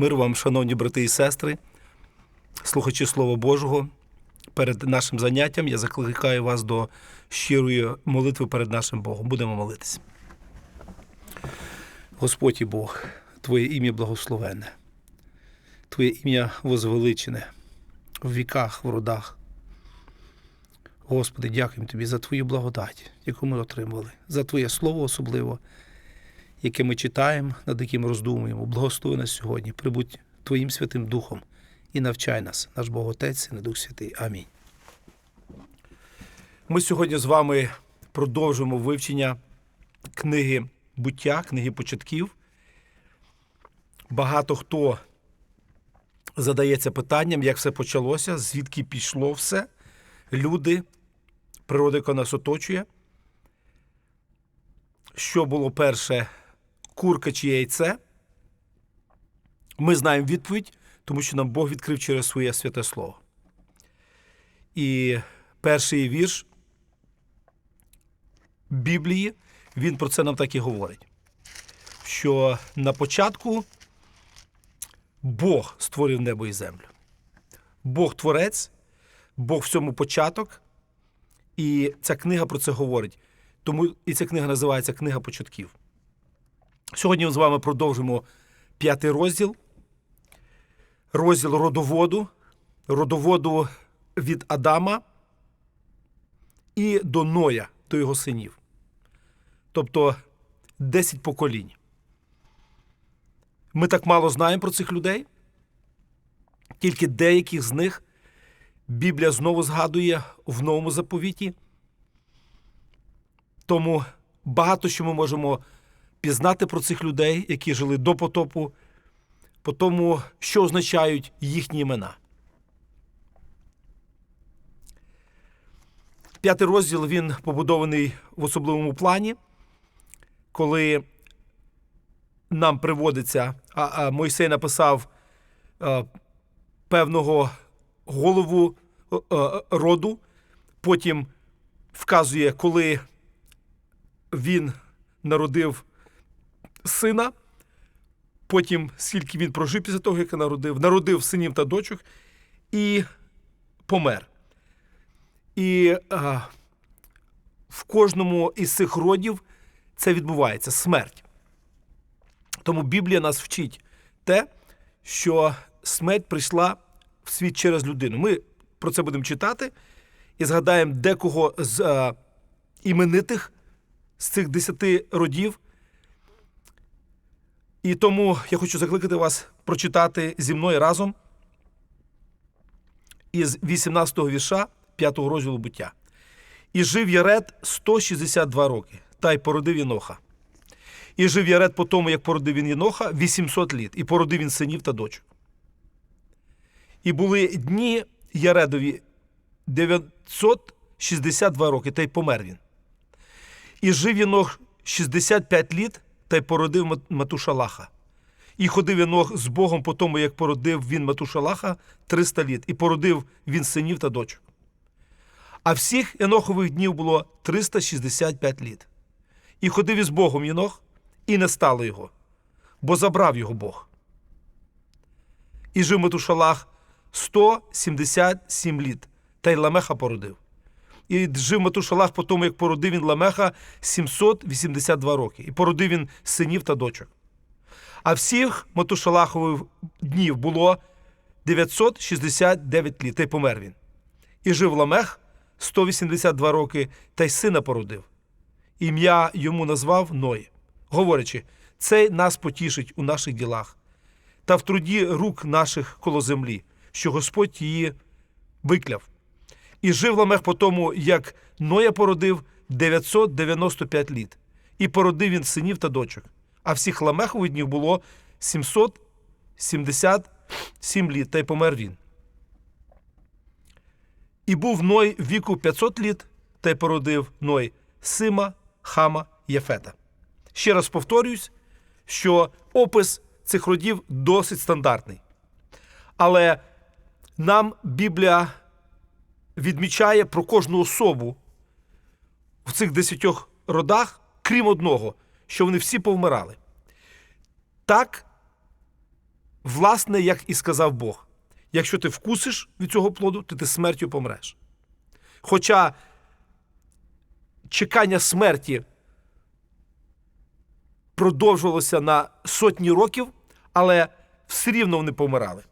Мир вам, шановні брати і сестри, слухачі Слова Божого. Перед нашим заняттям я закликаю вас до щирої молитви перед нашим Богом. Будемо молитися. Господь і Бог, Твоє ім'я благословенне, Твоє ім'я возвеличене в віках, в родах. Господи, дякуємо Тобі за Твою благодать, яку ми отримали, за Твоє Слово особливо, яке ми читаємо, над яким роздумуємо. Благослови нас сьогодні, прибудь Твоїм Святим Духом і навчай нас, наш Бог Отець і Дух Святий. Амінь. Ми сьогодні з вами продовжуємо вивчення книги буття, книги початків. Багато хто задається питанням, як все почалося, звідки пішло все, люди, природа, яка нас оточує. Що було перше, курка чи яйце? Ми знаємо відповідь, тому що нам Бог відкрив через своє святе слово. І перший вірш Біблії, він про це нам так і говорить. Що на початку Бог створив небо і землю. Бог творець, Бог в цьому початок. І ця книга про це говорить. Тому і ця книга називається Книга початків. Сьогодні ми з вами продовжимо п'ятий розділ. Розділ родоводу, родоводу від Адама і до Ноя, до його синів. Тобто 10 поколінь. Ми так мало знаємо про цих людей, тільки деяких з них Біблія знову згадує в новому заповіті. Тому багато що ми можемо пізнати про цих людей, які жили до потопу, по тому, що означають їхні імена. П'ятий розділ він побудований в особливому плані, коли нам приводиться, а, а Мойсей написав а, певного голову а, роду, потім вказує, коли він народив сина, потім скільки він прожив після того, як народив, народив синів та дочок і помер. І а, в кожному із цих родів це відбувається смерть. Тому Біблія нас вчить те, що смерть прийшла в світ через людину. Ми про це будемо читати і згадаємо декого з а, іменитих з цих десяти родів. І тому я хочу закликати вас прочитати зі мною разом із 18-го віша 5-го розділу буття. І жив Яред 162 роки, та й породив Єноха. І жив Яред по тому, як породив він Єноха, 800 літ, і породив він синів та дочок. І були дні Яредові 962 роки, та й помер він. І жив Єнох 65 літ, та й породив Матушалаха. І ходив Єнох з Богом по тому, як породив він Матушалаха 300 літ, і породив він синів та дочок. А всіх Єнохових днів було 365 літ. І ходив із Богом Єнох, і не стало його, бо забрав його Бог. І жив Матушалах 177 літ, та й Ламеха породив. І жив Матушалах по тому, як породив він Ламеха 782 роки, і породив він синів та дочок. А всіх Матушалахових днів було 969 літ, та й помер він. І жив Ламех 182 роки, та й сина породив. Ім'я йому назвав Ной, говорячи, цей нас потішить у наших ділах, та в труді рук наших коло землі, що Господь її викляв. І жив Ламех по тому, як Ноя породив 995 літ, і породив він синів та дочок. А всіх Ламехових днів було 777 літ, та й помер він. І був Ной віку 500 літ, та й породив Ной Сима, Хама, Єфета. Ще раз повторюсь, що опис цих родів досить стандартний. Але нам Біблія відмічає про кожну особу в цих десятьох родах, крім одного, що вони всі повмирали. Так, власне, як і сказав Бог: якщо ти вкусиш від цього плоду, то ти смертю помреш. Хоча чекання смерті продовжувалося на сотні років, але все рівно вони помирали.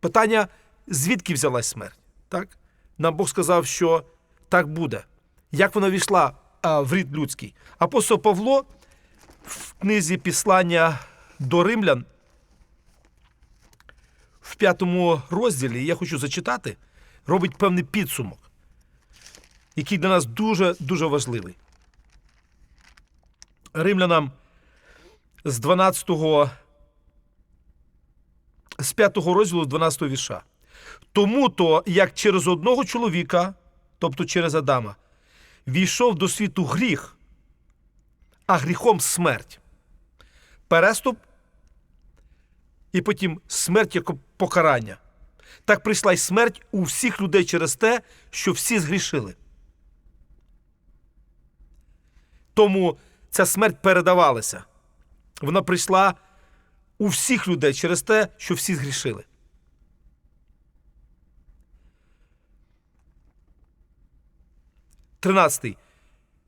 Питання, звідки взялась смерть? Так? Нам Бог сказав, що так буде. Як вона війшла в рід людський? Апостол Павло в книзі Післання до римлян в п'ятому розділі, я хочу зачитати, робить певний підсумок, який для нас дуже дуже важливий. Римлянам з 12 з 5 розділу 12 віша. Тому то, як через одного чоловіка, тобто через Адама, війшов до світу гріх, а гріхом смерть. Переступ і потім смерть як покарання. Так прийшла й смерть у всіх людей через те, що всі згрішили. Тому ця смерть передавалася. Вона прийшла у всіх людей через те, що всі згрішили. Тринадцятий.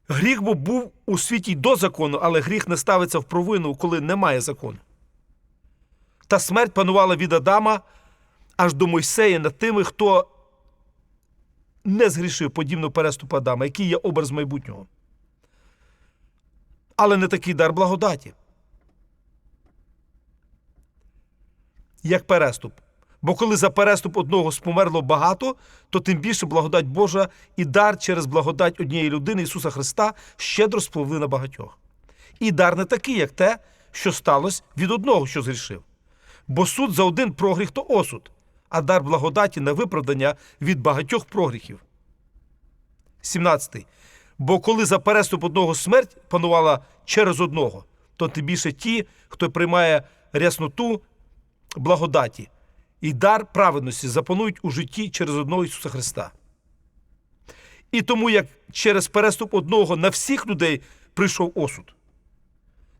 Гріх бо був у світі до закону, але гріх не ставиться в провину, коли немає закону. Та смерть панувала від Адама аж до Мойсея над тими, хто не згрішив подібно переступу Адама, який є образ майбутнього. Але не такий дар благодаті. Як переступ. Бо коли за переступ одного спомерло багато, то тим більше благодать Божа і дар через благодать однієї людини Ісуса Христа щедро спливли на багатьох. І дар не такий, як те, що сталося від одного, що згрішив. Бо суд за один прогріх то осуд, а дар благодаті на виправдання від багатьох прогріхів. 17. Бо коли за переступ одного смерть панувала через одного, то тим більше ті, хто приймає рясноту благодаті і дар праведності запанують у житті через одного Ісуса Христа. І тому, як через переступ одного на всіх людей прийшов осуд,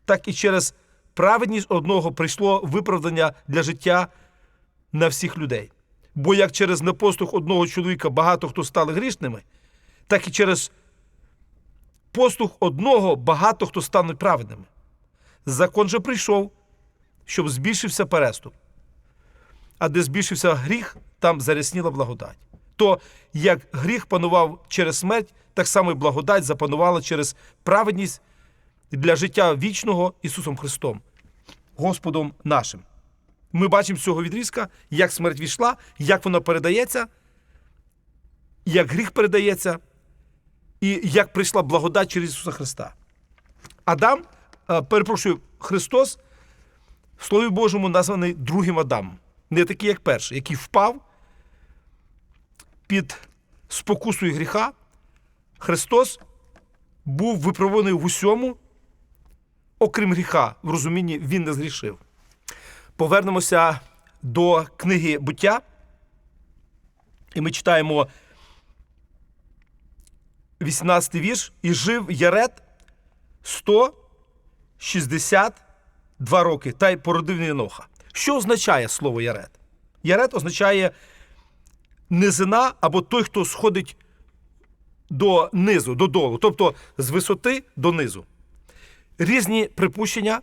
так і через праведність одного прийшло виправдання для життя на всіх людей. Бо як через непослух одного чоловіка багато хто стали грішними, так і через послух одного багато хто стане праведними. Закон же прийшов, щоб збільшився переступ. А де збільшився гріх, там зарясніла благодать. То як гріх панував через смерть, так само і благодать запанувала через праведність для життя вічного Ісусом Христом, Господом нашим. Ми бачимо з цього відрізка, як смерть війшла, як вона передається, як гріх передається, і як прийшла благодать через Ісуса Христа. Адам, е, перепрошую, Христос в Слові Божому названий другим Адамом. Не такий, як перший, який впав під спокусою гріха. Христос був виправлений в усьому, окрім гріха, в розумінні він не згрішив. Повернемося до книги буття, і ми читаємо 18 вірш. І жив Яред 162 роки, та й породив Єноха. Що означає слово Яред? Яред означає низина або той, хто сходить до низу, додолу, тобто з висоти до низу. Різні припущення.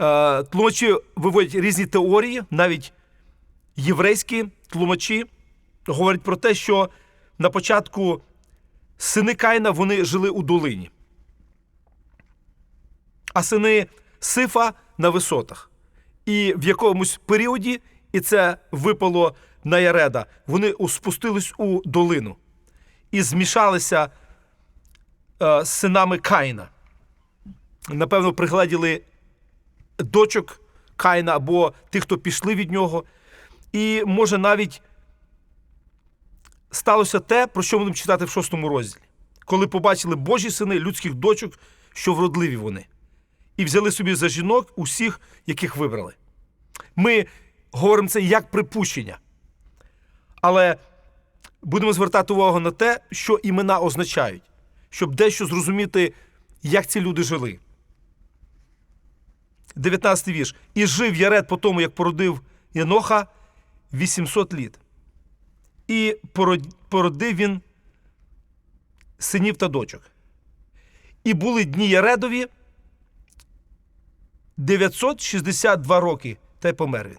Е, Тлумачі виводять різні теорії, навіть єврейські тлумачі говорять про те, що на початку сини Каїна вони жили у долині, а сини Сифа на висотах. І в якомусь періоді, і це випало на Яреда, вони спустились у долину і змішалися е, з синами Каїна. Напевно, пригледіли дочок Каїна або тих, хто пішли від нього. І може навіть сталося те, про що будемо читати в шостому розділі, коли побачили Божі сини людських дочок, що вродливі вони, і взяли собі за жінок усіх, яких вибрали. Ми говоримо це як припущення. Але будемо звертати увагу на те, що імена означають, щоб дещо зрозуміти, як ці люди жили. 19 вірш. І жив Яред по тому, як породив Єноха 800 літ. І породив він синів та дочок. І були дні Яредові 962 роки, та й помер він.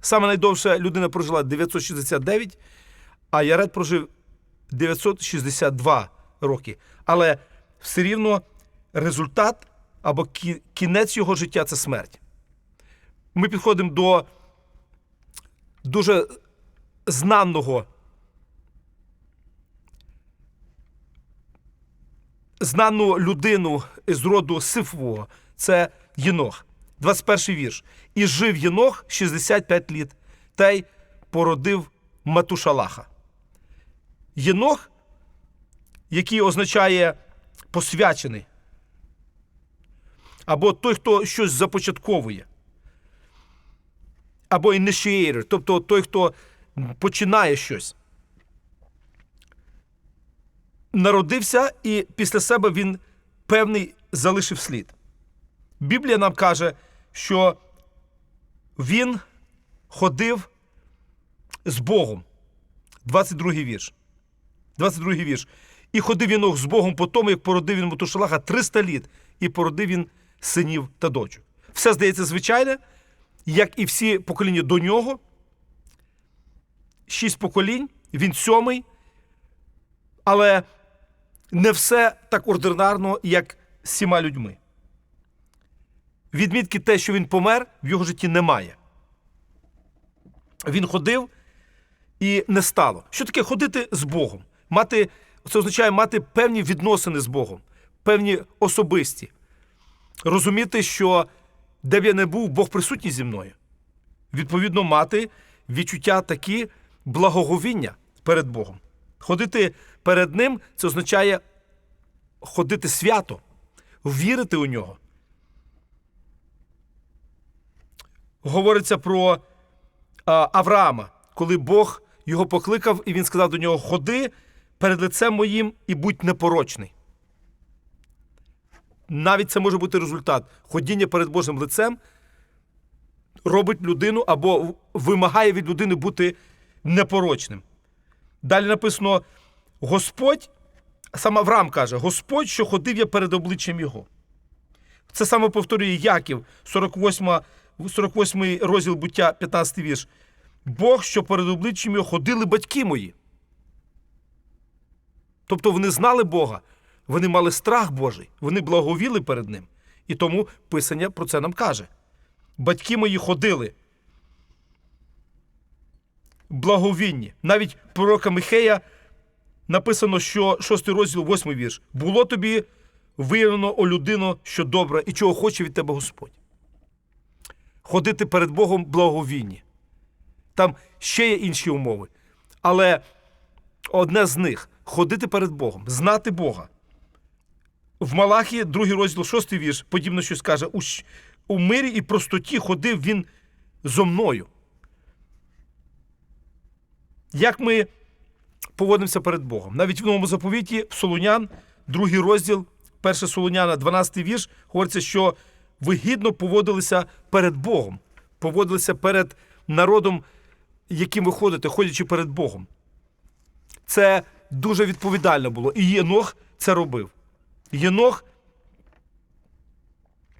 Саме найдовша людина прожила 969, а Яред прожив 962 роки. Але все рівно результат або кінець його життя це смерть. Ми підходимо до дуже знаного знану людину з роду Сифового. Це Єнох. 21 вірш. І жив Єнох 65 літ, та й породив Матушалаха. Єнох, який означає посвячений, або той, хто щось започатковує, або initiator, тобто той, хто починає щось. Народився, і після себе він певний залишив слід. Біблія нам каже, що він ходив з Богом. 22 вірш. 22 вірш. І ходив Єнох з Богом по тому, як породив він Мотушалаха 300 літ, і породив він синів та дочок. Все здається звичайне, як і всі покоління до нього. Шість поколінь, він сьомий, але не все так ординарно, як з сіма людьми. Відмітки те, що він помер, в його житті немає. Він ходив і не стало. Що таке ходити з Богом? Мати, це означає мати певні відносини з Богом, певні особисті. Розуміти, що де б я не був, Бог присутній зі мною. Відповідно, мати відчуття такі благоговіння перед Богом. Ходити перед Ним це означає ходити свято, вірити у нього. Говориться про Авраама, коли Бог його покликав, і він сказав до нього: Ходи перед лицем моїм і будь непорочний. Навіть це може бути результат. Ходіння перед Божим лицем робить людину або вимагає від людини бути непорочним. Далі написано: Господь, сам Авраам каже, Господь, що ходив я перед обличчям його. Це саме повторює Яків, 48, 48 розділ буття, 15 вірш. Бог, що перед обличчям його ходили батьки мої. Тобто вони знали Бога, вони мали страх Божий, вони благовіли перед Ним. І тому Писання про це нам каже. Батьки мої ходили. Благовінні. Навіть пророка Михея написано, що 6 розділ, 8 вірш. Було тобі виявлено, о людино, що добре, і чого хоче від тебе Господь. Ходити перед Богом благовінні. Там ще є інші умови. Але одне з них ходити перед Богом, знати Бога. В Малахії, другий розділ, шостий вірш, подібно щось каже: у мирі і простоті ходив він зо мною. Як ми поводимося перед Богом? Навіть в новому заповіті в Солунян, другий розділ, перше Солуняна, 12 вірш, говориться, що ви гідно поводилися перед Богом, поводилися перед народом, яким ви ходите, ходячи перед Богом. Це дуже відповідально було. І Єнох це робив. Єнох,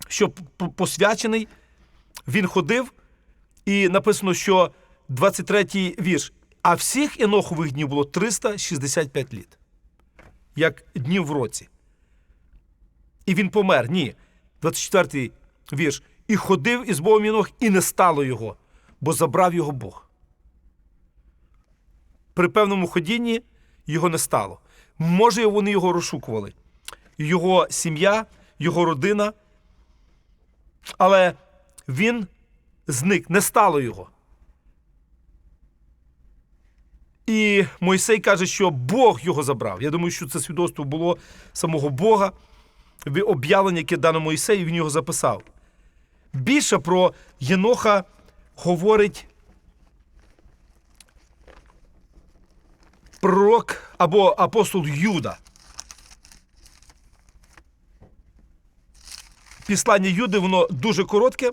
що посвячений, він ходив, і написано, що 23-й вірш. А всіх Енохових днів було 365 літ, як днів в році. І він помер. Ні. 24-й вірш. І ходив із Богом Єнох, і не стало його, бо забрав його Бог. При певному ходінні його не стало. Може, вони його розшукували. Його сім'я, його родина. Але він зник, не стало його. І Мойсей каже, що Бог його забрав. Я думаю, що це свідоцтво було самого Бога, об'явлення, яке дано Мойсею, він його записав. Більше про Єноха говорить пророк або апостол Юда. післання Юди, воно дуже коротке,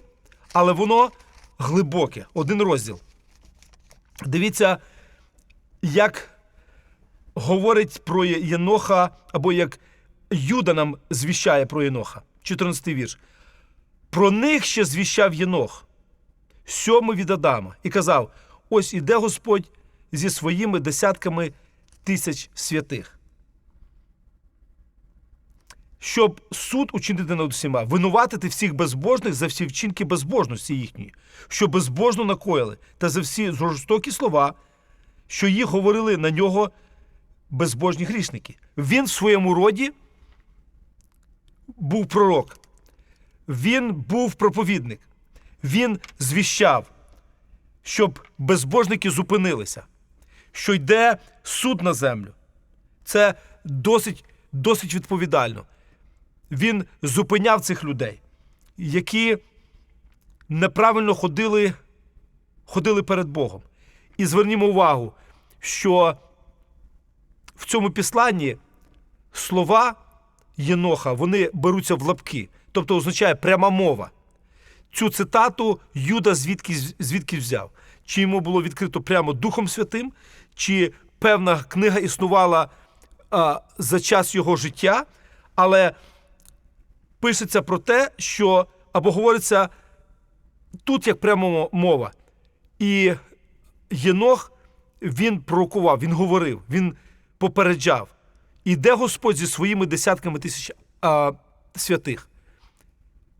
але воно глибоке. Один розділ. Дивіться, як говорить про Єноха, або як Юда нам звіщає про Єноха. 14 вірш. Про них ще звіщав Єнох, сьомий від Адама, і казав: ось іде Господь зі своїми десятками тисяч святих. Щоб суд учинити над усіма, винуватити всіх безбожних за всі вчинки безбожності їхньої, що безбожно накоїли, та за всі жорстокі слова, що їх говорили на нього безбожні грішники. Він в своєму роді був пророк, він був проповідник, він звіщав, щоб безбожники зупинилися, що йде суд на землю. Це досить, досить відповідально. Він зупиняв цих людей, які неправильно ходили, ходили перед Богом. І звернімо увагу, що в цьому післанні слова Єноха вони беруться в лапки, тобто означає пряма мова. Цю цитату Юда звідки, звідки взяв? Чи йому було відкрито прямо Духом Святим, чи певна книга існувала а, за час його життя, але пишеться про те, що або говориться тут як прямо мова. І Єнох він пророкував, він говорив, він попереджав. Іде Господь зі своїми десятками тисяч а, святих.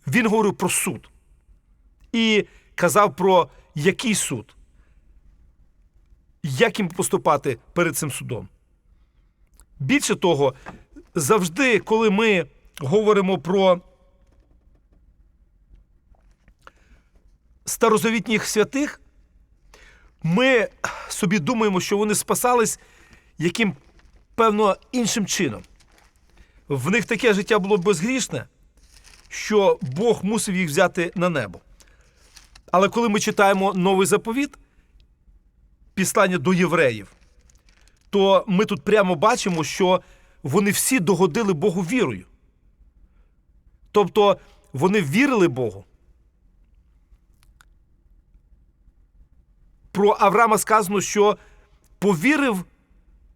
Він говорив про суд і казав про який суд, як їм поступати перед цим судом. Більше того, завжди, коли ми говоримо про старозавітніх святих, ми собі думаємо, що вони спасались яким певно іншим чином. В них таке життя було безгрішне, що Бог мусив їх взяти на небо. Але коли ми читаємо новий заповіт, післання до євреїв, то ми тут прямо бачимо, що вони всі догодили Богу вірою. Тобто вони вірили Богу. Про Авраама сказано, що повірив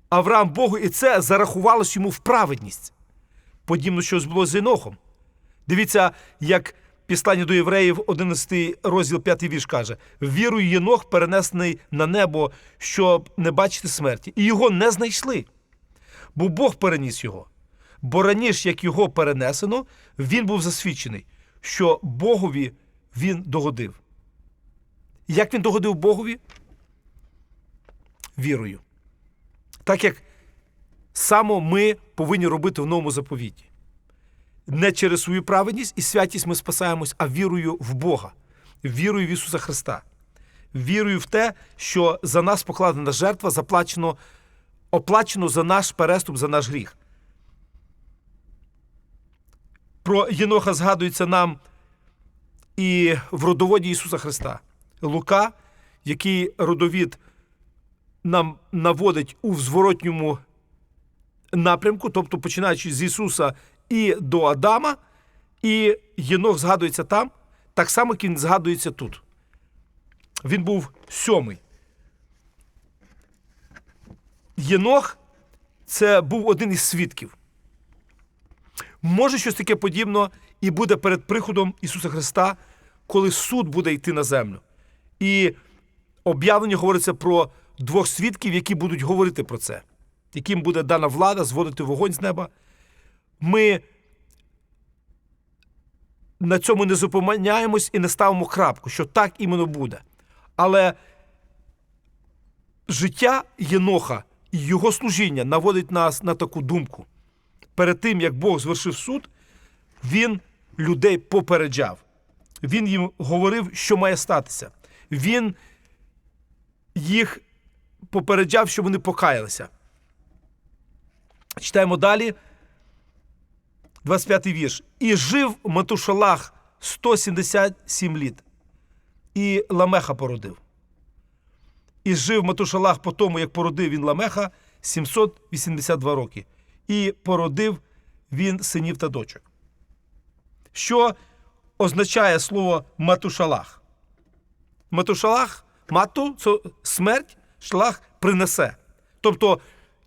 Авраам Богу, і це зарахувалось йому в праведність. Подібно щось було з Інохом. Дивіться, як післання до євреїв, 11 розділ 5 вірш каже: Вірою Єнох перенесений на небо, щоб не бачити смерті. І його не знайшли, бо Бог переніс його. Бо раніше, як його перенесено, він був засвідчений, що Богові він догодив. Як він догодив Богові? Вірою. Так як само ми повинні робити в новому заповіті. Не через свою праведність і святість ми спасаємось, а вірою в Бога, вірою в Ісуса Христа, вірою в те, що за нас покладена жертва, заплачено, оплачено за наш переступ, за наш гріх. Про Єноха згадується нам і в родоводі Ісуса Христа. Лука, який родовід нам наводить у зворотньому напрямку, тобто починаючи з Ісуса і до Адама, і Єнох згадується там, так само, як він згадується тут. Він був сьомий. Єнох це був один із свідків. Може, щось таке подібне і буде перед приходом Ісуса Христа, коли суд буде йти на землю. І об'явлення говориться про двох свідків, які будуть говорити про це, яким буде дана влада зводити вогонь з неба. Ми на цьому не зупиняємось і не ставимо крапку, що так іменно буде. Але життя Єноха і його служіння наводить нас на таку думку. Перед тим, як Бог звершив суд, він людей попереджав. Він їм говорив, що має статися. Він їх попереджав, що вони покаялися. Читаємо далі. 25 й вірш. І жив Матушалах 177 літ, і Ламеха породив. І жив Матушалах по тому, як породив він Ламеха 782 роки. І породив він синів та дочок. що означає слово матушалах. Матушалах, мату це смерть, шлах принесе. Тобто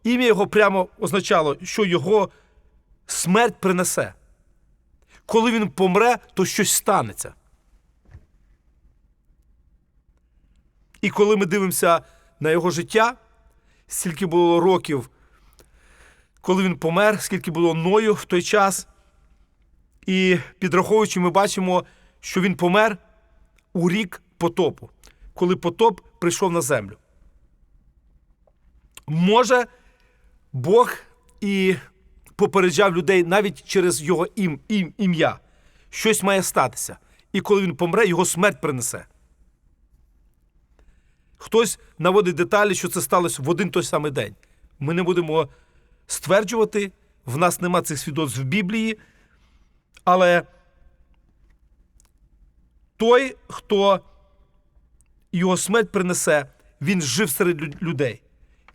ім'я його прямо означало, що його смерть принесе. Коли він помре, то щось станеться. І коли ми дивимося на його життя, скільки було років, коли він помер, скільки було ною в той час, і підраховуючи, ми бачимо, що він помер у рік потопу, коли потоп прийшов на землю. Може, Бог і попереджав людей навіть через його ім, ім, ім'я. Щось має статися. І коли він помре, його смерть принесе. Хтось наводить деталі, що це сталося в один той самий день. Ми не будемо стверджувати, в нас нема цих свідоцтв в Біблії, але той, хто його смерть принесе, він жив серед людей.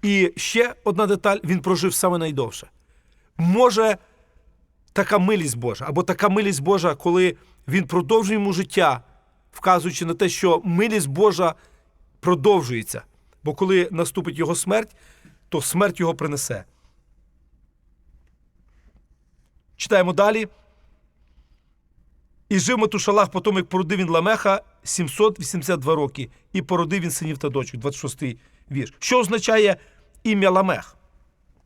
І ще одна деталь: він прожив саме найдовше. Може, така милість Божа, або така милість Божа, коли він продовжує йому життя, вказуючи на те, що милість Божа продовжується. Бо коли наступить його смерть, то смерть його принесе. Читаємо далі. І жив Матушалах потім, як породив він Ламеха 782 роки, і породив він синів та дочок, 26-й вірш. Що означає ім'я Ламех?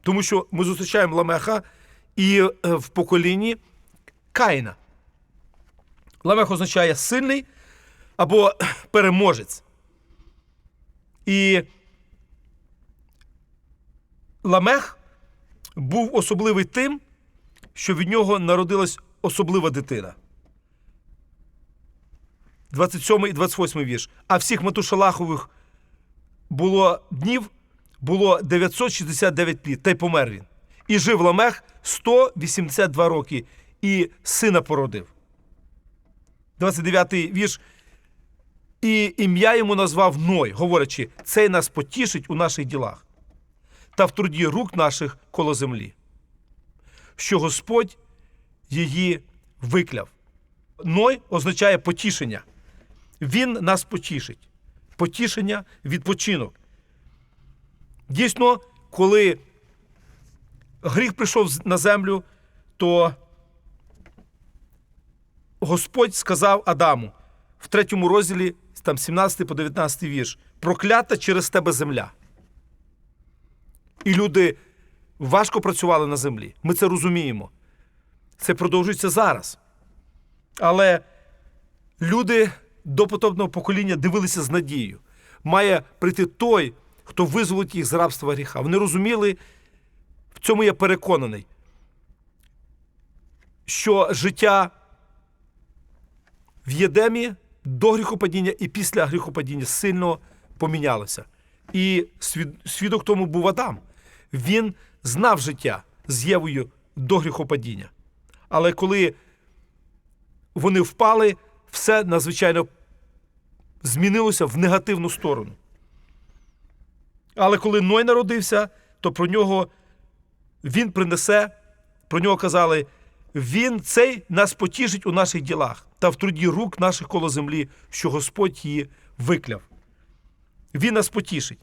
Тому що ми зустрічаємо Ламеха і е, в поколінні Каїна. Ламех означає сильний або переможець. І Ламех був особливий тим, що від нього народилась особлива дитина. 27 і 28 вірш. А всіх Матушалахових було днів, було 969 пліт, та й помер він. І жив Ламех 182 роки, і сина породив. 29 вірш. І ім'я йому назвав Ной, говорячи, цей нас потішить у наших ділах та в труді рук наших коло землі, що Господь її викляв. Ной означає потішення. Він нас потішить. Потішення, відпочинок. Дійсно, коли гріх прийшов на землю, то Господь сказав Адаму в третьому розділі, там 17 по 19 вірш, проклята через тебе земля. І люди важко працювали на землі. Ми це розуміємо. Це продовжується зараз. Але люди до потопного покоління дивилися з надією. Має прийти той, хто визволить їх з рабства гріха. Вони розуміли, в цьому я переконаний, що життя в Єдемі до гріхопадіння і після гріхопадіння сильно помінялося. І свідок тому був Адам. Він знав життя з Євою до гріхопадіння. Але коли вони впали, все надзвичайно змінилося в негативну сторону. Але коли Ной народився, то про нього він принесе, про нього казали, він цей нас потішить у наших ділах та в труді рук наших коло землі, що Господь її викляв. Він нас потішить.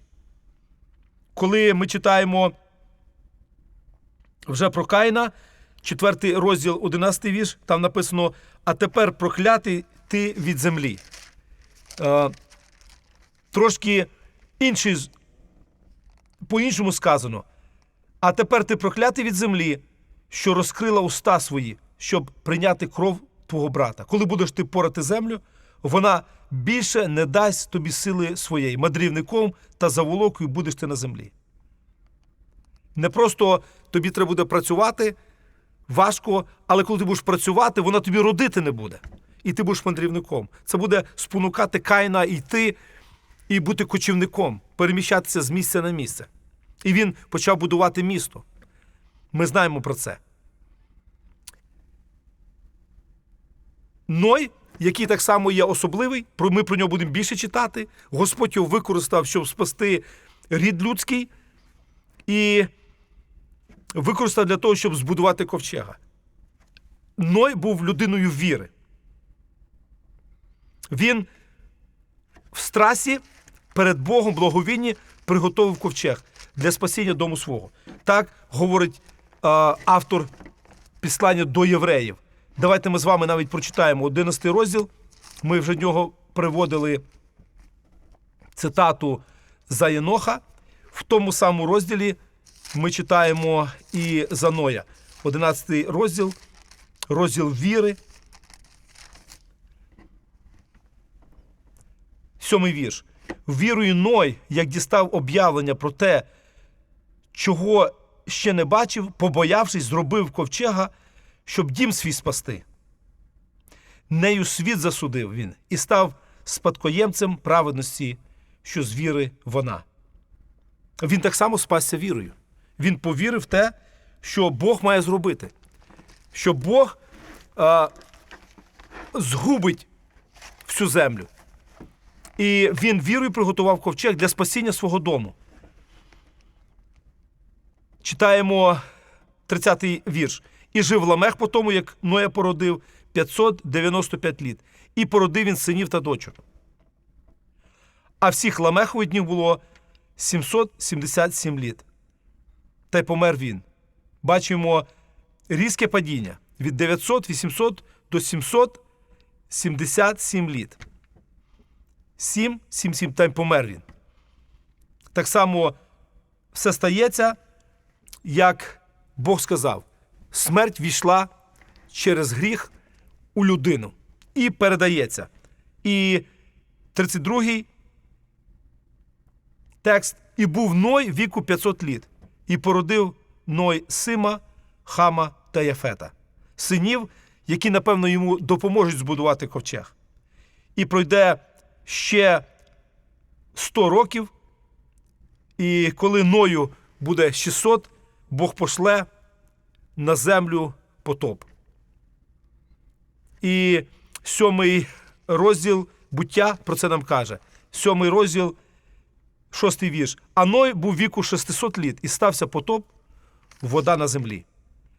Коли ми читаємо вже про Каїна, 4 розділ, 11 вірш, там написано: А тепер проклятий ти від землі. Е, трошки інший, по-іншому сказано. А тепер ти проклятий від землі, що розкрила уста свої, щоб прийняти кров твого брата. Коли будеш ти порати землю, вона більше не дасть тобі сили своєї. Мадрівником та заволокою будеш ти на землі. Не просто тобі треба буде працювати важко, але коли ти будеш працювати, вона тобі родити не буде. І ти будеш мандрівником. Це буде спонукати Каїна йти і бути кочівником, переміщатися з місця на місце. І він почав будувати місто. Ми знаємо про це. Ной, який так само є особливий, ми про нього будемо більше читати. Господь його використав, щоб спасти рід людський, і використав для того, щоб збудувати ковчега. Ной був людиною віри. Він в страсі перед Богом благовінні приготовив ковчег для спасіння дому свого. Так говорить е, автор післання до євреїв. Давайте ми з вами навіть прочитаємо 11 розділ. Ми вже нього приводили цитату за Єноха. В тому самому розділі ми читаємо і за Ноя. 11 розділ, розділ віри. Сьомий вірш. Вірою Ной, як дістав об'явлення про те, чого ще не бачив, побоявшись, зробив ковчега, щоб дім свій спасти. Нею світ засудив він і став спадкоємцем праведності, що з віри вона. Він так само спасся вірою. Він повірив в те, що Бог має зробити, що Бог а, згубить всю землю. І він вірою приготував ковчег для спасіння свого дому. Читаємо 30-й вірш. І жив Ламех по тому, як Ноя породив 595 літ. І породив він синів та дочок. А всіх Ламехових днів було 777 літ. Та й помер він. Бачимо різке падіння від 900, 800 до 777 літ. 7, 7, 7, та помер він. Так само все стається, як Бог сказав, смерть війшла через гріх у людину і передається. І 32-й текст. І був Ной віку 500 літ, і породив Ной Сима, Хама та Яфета, синів, які, напевно, йому допоможуть збудувати ковчег. І пройде ще 100 років, і коли Ною буде 600, Бог пошле на землю потоп. І сьомий розділ буття про це нам каже. Сьомий розділ, шостий вірш. А Ной був віку 600 літ і стався потоп, вода на землі.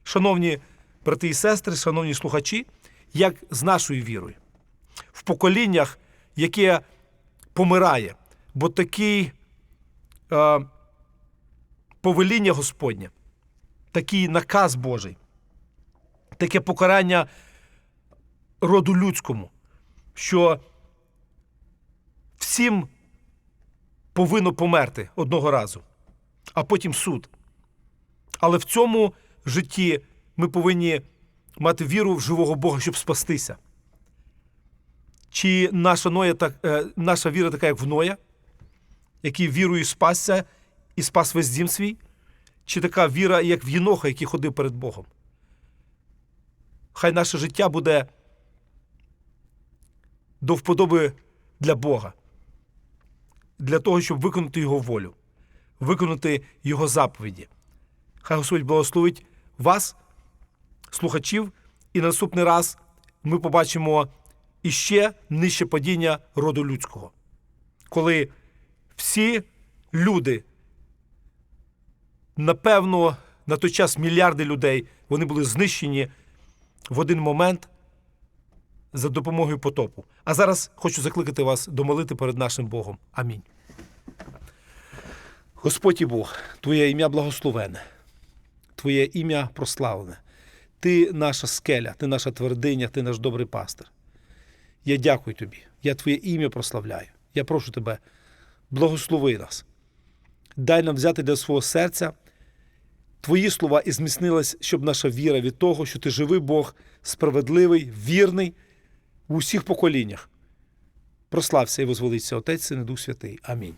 Шановні брати і сестри, шановні слухачі, як з нашою вірою. В поколіннях, яке помирає, бо такий е, повеління Господнє, такий наказ Божий, таке покарання роду людському, що всім повинно померти одного разу, а потім суд. Але в цьому житті ми повинні мати віру в живого Бога, щоб спастися. Чи наша, Ноя, так, е, наша віра така, як в Ноя, який вірою спасся і спас весь дім свій, чи така віра, як в Єноха, який ходив перед Богом? Хай наше життя буде до вподоби для Бога, для того, щоб виконати Його волю, виконати Його заповіді. Хай Господь благословить вас, слухачів, і на наступний раз ми побачимо іще нижче падіння роду людського, коли всі люди, напевно, на той час мільярди людей, вони були знищені в один момент за допомогою потопу. А зараз хочу закликати вас домолити перед нашим Богом. Амінь. Господь і Бог, Твоє ім'я благословене, Твоє ім'я прославлене. Ти наша скеля, ти наша твердиня, ти наш добрий пастир. Я дякую тобі. Я Твоє ім'я прославляю. Я прошу тебе, благослови нас. Дай нам взяти для свого серця Твої слова і зміцнилась, щоб наша віра від того, що ти живий Бог, справедливий, вірний в усіх поколіннях. Прослався і возвелиться Отець Син і Дух Святий. Амінь.